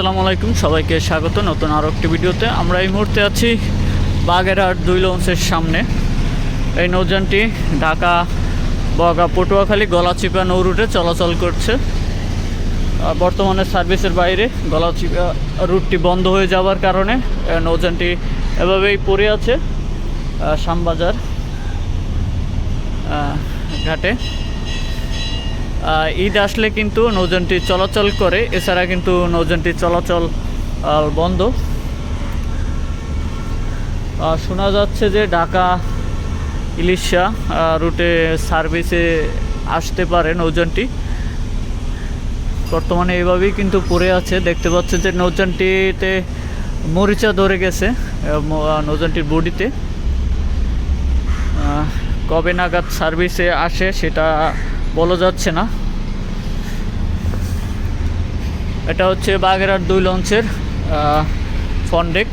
আসসালামু আলাইকুম, সবাইকে স্বাগত নতুন আরও একটি ভিডিওতে। আমরা এই মুহূর্তে আছি বাগেরহাট দুই লঞ্চের সামনে। এই নৌযানটি ঢাকা, বগা, পটুয়াখালী, গলাচিপা নৌ রুটে চলাচল করছে। বর্তমানে সার্ভিসের বাইরে গলাচিপা রুটটি বন্ধ হয়ে যাওয়ার কারণে নৌযানটি এভাবেই পড়ে আছে শ্যামবাজার ঘাটে। ঈদ আসলে কিন্তু নৌযানটি চলাচল করে, এছাড়া কিন্তু নৌযানটি চলাচল বন্ধ। শোনা যাচ্ছে যে ঢাকা ইলিশা রুটে সার্ভিসে আসতে পারে নৌযানটি। বর্তমানে এইভাবেই কিন্তু পড়ে আছে। দেখতে পাচ্ছে যে নৌযানটিতে মরিচা ধরে গেছে নৌযানটির বডিতে। কবে নাগাদ সার্ভিসে আসে সেটা বলা যাচ্ছে না। এটা হচ্ছে বাগেরহাট দুই লঞ্চের ফন্ডেক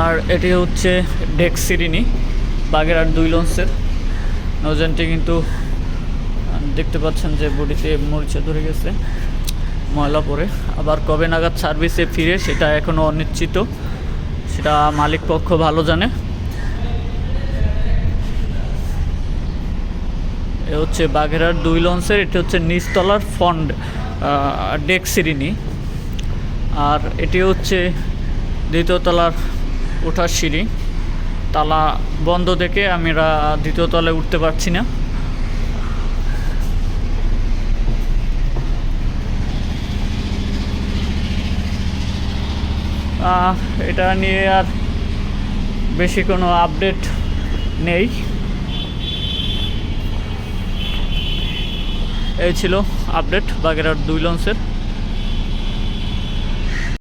আর এটি হচ্ছে ডেক সিরিনি, বাগেরহাট দুই লঞ্চের। নৌযানটি কিন্তু দেখতে পাচ্ছেন যে বডিতে মরিচা ধরে গেছে ময়লা পরে আবার কবে নাগাদ সার্ভিসে ফিরে সেটা এখনও অনিশ্চিত, সেটা মালিক পক্ষ ভালো জানে। হচ্ছে বাঘেরার দুই লঞ্চের, এটি হচ্ছে নিচতলার ফন্ড ডেক সিরিনি আর এটি হচ্ছে দ্বিতীয় তলার ওঠার সিঁড়ি। তালা বন্ধ দেখে আমরা দ্বিতীয় তলায় উঠতে পারছি না। এটা নিয়ে আর বেশি কোনো আপডেট নেই। এই ছিল আপডেট বাগেরহাট দুই লঞ্চের